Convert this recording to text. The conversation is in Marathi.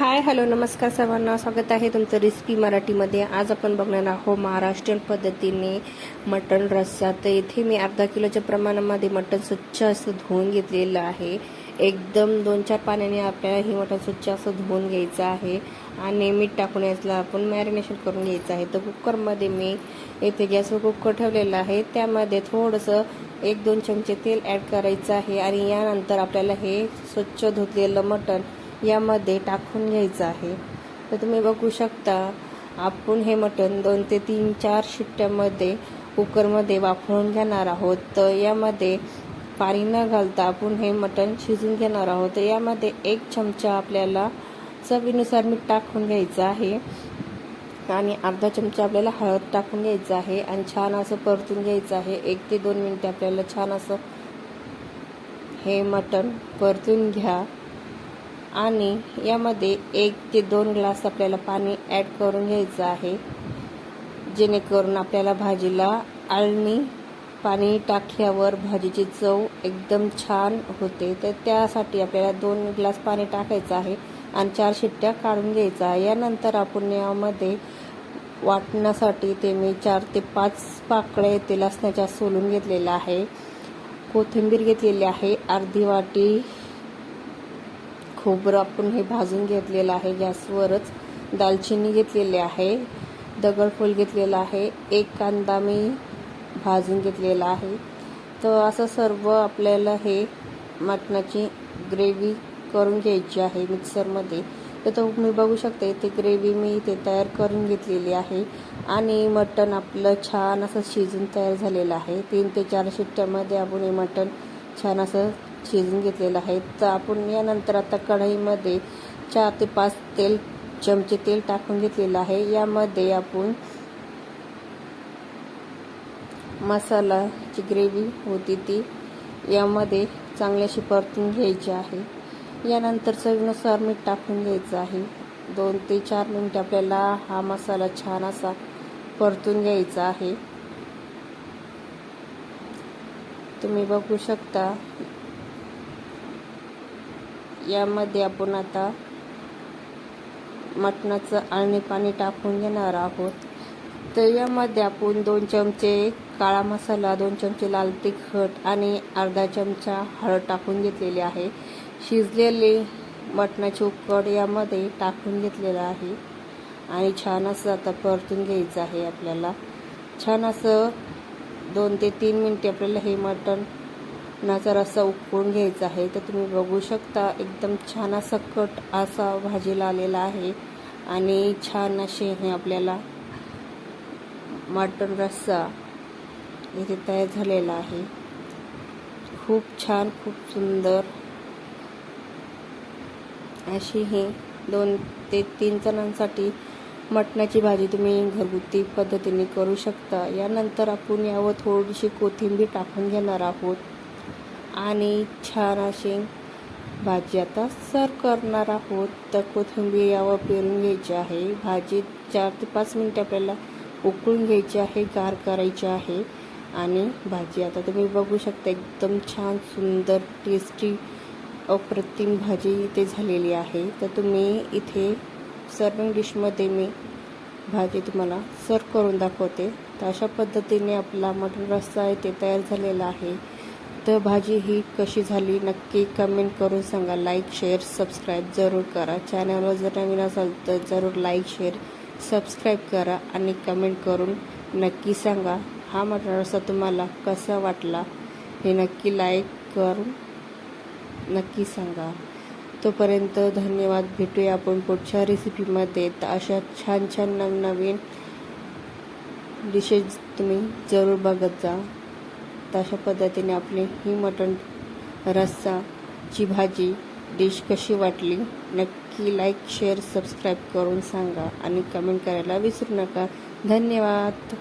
हाय हॅलो नमस्कार सर्वांना. स्वागत आहे तुमचं रेसिपी मराठीमध्ये. आज आपण बघणार आहोत महाराष्ट्रीयन पद्धतीने मटण रस्सा. तर इथे मी अर्धा किलोच्या प्रमाणामध्ये मटण स्वच्छ असं धुवून घेतलेलं आहे. एकदम दोन चार पाण्याने आपल्याला हे मटण स्वच्छ असं धुवून घ्यायचं आहे. आणि मीठ टाकून यायला आपण मॅरिनेशन करून घ्यायचं आहे. तर कुकरमध्ये मी इथे गॅसवर कुकर ठेवलेलं आहे. त्यामध्ये थोडंसं एक दोन चमचे तेल ॲड करायचं आहे. आणि यानंतर आपल्याला हे स्वच्छ धुतलेलं मटण यामध्ये टाकून घ्यायचं आहे. तर तुम्ही बघू शकता आपण हे मटण दोन ते तीन चार शिट्ट्यामध्ये कुकरमध्ये वाफवून घेणार आहोत. तर यामध्ये पाणी न घालता आपण हे मटण शिजून घेणार आहोत. तर यामध्ये एक चमचा आपल्याला चवीनुसार मीठ टाकून घ्यायचं आहे. आणि अर्धा चमचा आपल्याला हळद टाकून घ्यायचं आहे. आणि छान असं परतून घ्यायचं आहे. एक ते दोन मिनटे आपल्याला छान असं हे मटण परतून घ्या. आणि यामध्ये एक ते दोन ग्लास आपल्याला पाणी ॲड करून घ्यायचं आहे. जेणेकरून आपल्याला भाजीला आळणी पाणी टाकल्यावर भाजीची चव एकदम छान होते. तर त्यासाठी आपल्याला दोन ग्लास पाणी टाकायचं आहे आणि चार शिट्ट्या काढून घ्यायचा आहे. यानंतर आपण यामध्ये वाटण्यासाठी ते मी चार ते पाच पाकळे ते लसणाच्या सोलून घेतलेल्या आहे. कोथिंबीर घेतलेली आहे. अर्धी वाटी खोबरं आपण हे भाजून घेतलेलं आहे. गॅसवरच दालचिनी घेतलेली आहे. दगडफूल घेतलेला आहे. एक कांदा मी भाजून घेतलेला आहे. तर असं सर्व आपल्याला हे मटणाची ग्रेव्ही करून घ्यायची आहे मिक्सरमध्ये. तर मी बघू शकते ते ग्रेव्ही मी इथे तयार करून घेतलेली आहे. आणि मटण आपलं छान असं शिजून तयार झालेलं आहे. तीन ते चार शिट्ट्यामध्ये आपण हे मटण छान असं शिजून घेतलेलं आहे. तर आपण यानंतर आता कढईमध्ये चार ते पाच तेल चमचे तेल टाकून घेतलेलं आहे. यामध्ये आपण मसालाची ग्रेव्ही होती ती यामध्ये चांगल्याशी परतून घ्यायची आहे. यानंतर चवीनुसार मीठ टाकून घ्यायचं आहे. दोन ते चार मिनटं आपल्याला हा मसाला छान असा परतून घ्यायचा आहे. तुम्ही बघू शकता यामध्ये आपण आता मटणाचं आळणी पाणी टाकून घेणार आहोत. तर यामध्ये आपण दोन चमचे काळा मसाला दोन चमचे लाल तिखट आणि अर्धा चमचा हळद टाकून घेतलेली आहे. शिजलेले मटणाची उकड यामध्ये टाकून घेतलेलं आहे. आणि छान असं आता परतून घ्यायचं आहे आपल्याला. छान असं दोन ते तीन मिनटे आपल्याला हे मटण नाचा रस्सा उकळून घ्यायचा आहे तर तुम्ही बघू शकता एकदम छान असा कट असा भाजीला आलेला आहे. आणि छान असे हे आपल्याला मटण रस्सा इथे तयार झालेला आहे. खूप छान खूप सुंदर. अशी ही दोन ते तीन जणांसाठी मटणाची भाजी तुम्ही घरगुती पद्धतीने करू शकता. यानंतर आपण यावर थोडीशी कोथिंबीर टाकून घेणार आहोत. आणि छान अशी भाजी आता सर्व करणार आहोत. तर कोथिंबीर यावर पेरून घ्यायची आहे. भाजी चार ते पाच मिनटं आपल्याला उकळून घ्यायची आहे गार करायची आहे. आणि भाजी आता तुम्ही बघू शकता एकदम छान सुंदर टेस्टी अप्रतिम भाजी इथे झालेली आहे. तर तुम्ही इथे सर्विंग डिशमध्ये मी भाजी तुम्हाला सर्व करून दाखवते. तर अशा पद्धतीने आपला मटण रस्सा आहे ते तयार झालेला आहे. तर भाजी ही कशी झाली नक्की कमेंट करून सांगा. लाईक शेअर सबस्क्राईब जरूर करा. चॅनलवर जर नवीन असाल तर जरूर लाईक शेअर सबस्क्राईब करा आणि कमेंट करून नक्की सांगा. हा मटण रस्सा तुम्हाला कसा वाटला हे नक्की लाईक करून नक्की सांगा. तोपर्यंत धन्यवाद. भेटूया आपण पुढच्या रेसिपीमध्ये तर अशा छान छान नवनवीन डिशेस तुम्ही जरूर बघत जा. तशा पद्धतीने आपली ही मटण रस्साची भाजी डिश कशी वाटली नक्की लाईक शेअर सबस्क्राईब करून सांगा आणि कमेंट करायला विसरू नका. धन्यवाद.